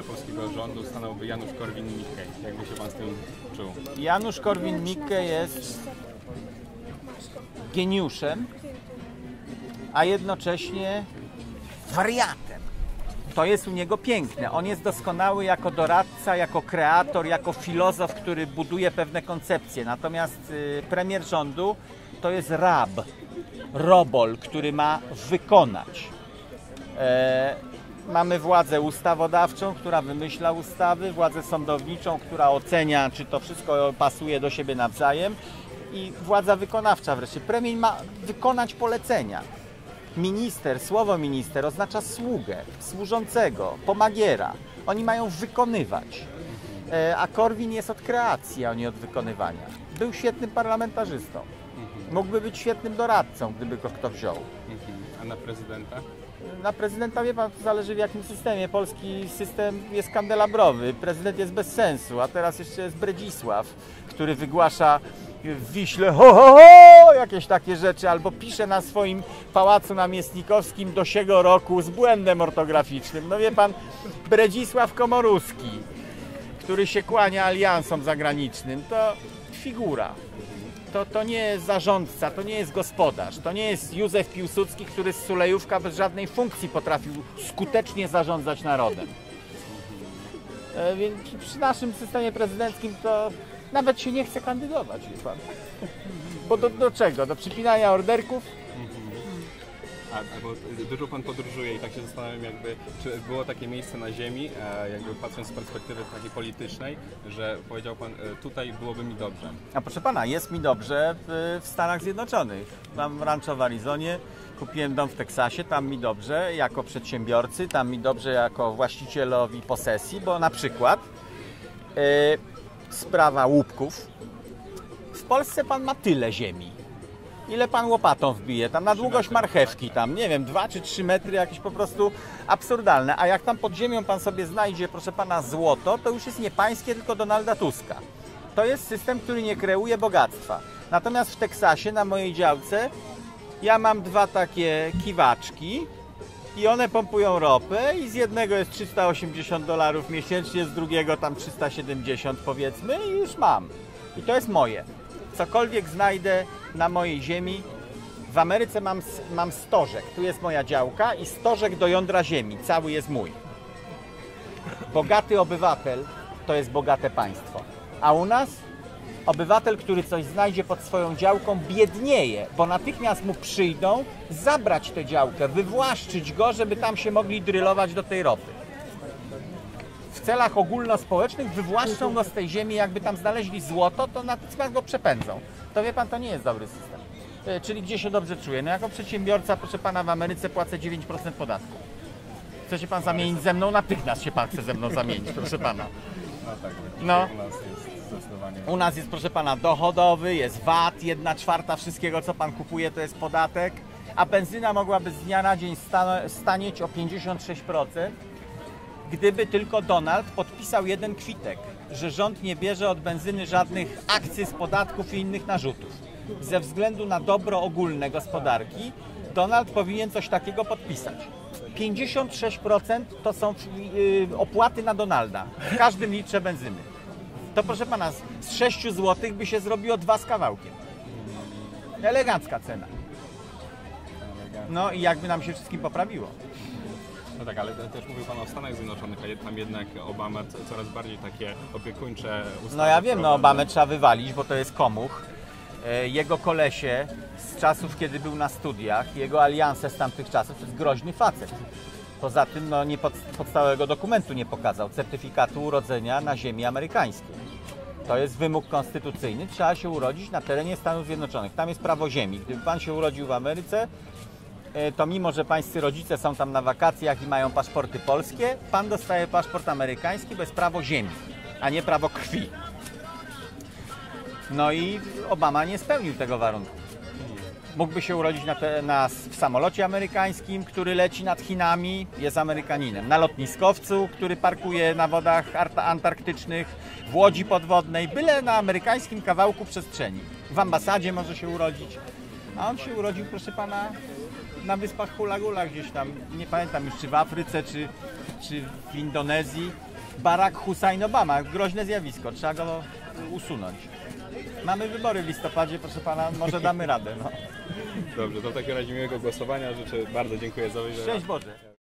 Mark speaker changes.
Speaker 1: e, polskiego rządu stanąłby Janusz Korwin-Mikke. Jakby się pan z tym czuł?
Speaker 2: Janusz Korwin-Mikke jest geniuszem, a jednocześnie wariatem. To jest u niego piękne. On jest doskonały jako doradca, jako kreator, jako filozof, który buduje pewne koncepcje. Natomiast y, premier rządu to jest rab, robol, który ma wykonać. Mamy władzę ustawodawczą, która wymyśla ustawy, władzę sądowniczą, która ocenia, czy to wszystko pasuje do siebie nawzajem i władza wykonawcza wreszcie. Premier ma wykonać polecenia. Minister, słowo minister oznacza sługę, służącego, pomagiera. Oni mają wykonywać. E, A Korwin jest od kreacji, a nie od wykonywania. Był świetnym parlamentarzystą. Mógłby być świetnym doradcą, gdyby go kto wziął.
Speaker 1: Mhm. A na prezydenta?
Speaker 2: Na prezydenta wie pan, zależy w jakim systemie. Polski system jest kandelabrowy, prezydent jest bez sensu, a teraz jeszcze jest Bredzisław, który wygłasza w Wiśle ho, ho, ho, jakieś takie rzeczy, albo pisze na swoim pałacu namiestnikowskim do siego roku z błędem ortograficznym. No wie pan, Bredzisław Komoruski, który się kłania aliansom zagranicznym, to figura. To, to nie jest zarządca, to nie jest gospodarz, to nie jest Józef Piłsudski, który z Sulejówka bez żadnej funkcji potrafił skutecznie zarządzać narodem. E, Więc przy naszym systemie prezydenckim to nawet się nie chce kandydować, wie pan. Bo do, do czego? Do przypinania orderków?
Speaker 1: A, bo dużo pan podróżuje i tak się zastanawiam, jakby, czy było takie miejsce na ziemi, e, jakby patrząc z perspektywy takiej politycznej, że powiedział pan, e, tutaj byłoby mi dobrze.
Speaker 2: A proszę pana, jest mi dobrze w, w Stanach Zjednoczonych. Mam rancho w Arizonie, kupiłem dom w Teksasie, tam mi dobrze jako przedsiębiorcy, tam mi dobrze jako właścicielowi posesji, bo na przykład e, sprawa łupków. W Polsce pan ma tyle ziemi. Ile pan łopatą wbije? Tam na długość marchewki, tam nie wiem, dwa czy trzy metry, jakieś po prostu absurdalne. A jak tam pod ziemią pan sobie znajdzie, proszę pana, złoto, to już jest nie pańskie, tylko Donalda Tuska. To jest system, który nie kreuje bogactwa. Natomiast w Teksasie, na mojej działce, ja mam dwa takie kiwaczki i one pompują ropę i z jednego jest 380 dolarów miesięcznie, z drugiego tam 370 powiedzmy i już mam. I to jest moje. Cokolwiek znajdę na mojej ziemi, w Ameryce mam, mam stożek, tu jest moja działka i stożek do jądra ziemi, cały jest mój. Bogaty obywatel to jest bogate państwo. A u nas obywatel, który coś znajdzie pod swoją działką, biednieje, bo natychmiast mu przyjdą zabrać tę działkę, wywłaszczyć go, żeby tam się mogli drylować do tej ropy. W celach ogólnospołecznych wywłaszczą go z tej ziemi, jakby tam znaleźli złoto, to natychmiast go przepędzą. To wie pan, to nie jest dobry system. E, Czyli gdzie się dobrze czuję? No jako przedsiębiorca, proszę pana, w Ameryce płacę 9% podatku. Chce się pan zamienić ze mną? Natychmiast się pan chce ze mną zamienić, proszę pana.
Speaker 1: No tak,
Speaker 2: No.
Speaker 1: u nas jest zdecydowanie.
Speaker 2: U nas jest, proszę pana, dochodowy, jest VAT, jedna czwarta wszystkiego, co pan kupuje, to jest podatek, a benzyna mogłaby z dnia na dzień sta- stanieć o 56%, gdyby tylko Donald podpisał jeden kwitek, że rząd nie bierze od benzyny żadnych akcyz, podatków i innych narzutów. Ze względu na dobro ogólne gospodarki, Donald powinien coś takiego podpisać. 56% to są yy, opłaty na Donalda w każdym litrze benzyny to proszę pana, z 6 zł by się zrobiło dwa z kawałkiem. Elegancka cena. No i jakby nam się wszystkim poprawiło.
Speaker 1: No tak, ale też mówił Pan o Stanach Zjednoczonych, a tam jednak Obama co- coraz bardziej takie opiekuńcze ustawy
Speaker 2: No ja wiem, no. Obamę trzeba wywalić, bo to jest komuch. E, Jego kolesie z czasów, kiedy był na studiach, jego alianse z tamtych czasów, to jest groźny facet. Poza tym no, nie pod, podstałego dokumentu nie pokazał, certyfikatu urodzenia na ziemi amerykańskiej. To jest wymóg konstytucyjny, trzeba się urodzić na terenie Stanów Zjednoczonych. Tam jest prawo ziemi. Gdyby pan się urodził w Ameryce, to mimo, że pańscy rodzice są tam na wakacjach i mają paszporty polskie, pan dostaje paszport amerykański bez prawo ziemi, a nie prawo krwi. No i Obama nie spełnił tego warunku. Mógłby się urodzić na te, na, w samolocie amerykańskim, który leci nad Chinami, jest Amerykaninem. Na lotniskowcu, który parkuje na wodach antarktycznych, w łodzi podwodnej, byle na amerykańskim kawałku przestrzeni. W ambasadzie może się urodzić. A on się urodził, proszę pana, na wyspach Hula Gula gdzieś tam, nie pamiętam już czy w Afryce, czy, czy w Indonezji. Barack Hussein Obama, groźne zjawisko, trzeba go usunąć. Mamy wybory w listopadzie, proszę pana, może damy radę. No.
Speaker 1: Dobrze, to w takim razie miłego głosowania. Życzę bardzo dziękuję za uwagę.
Speaker 2: Szczęść Boże.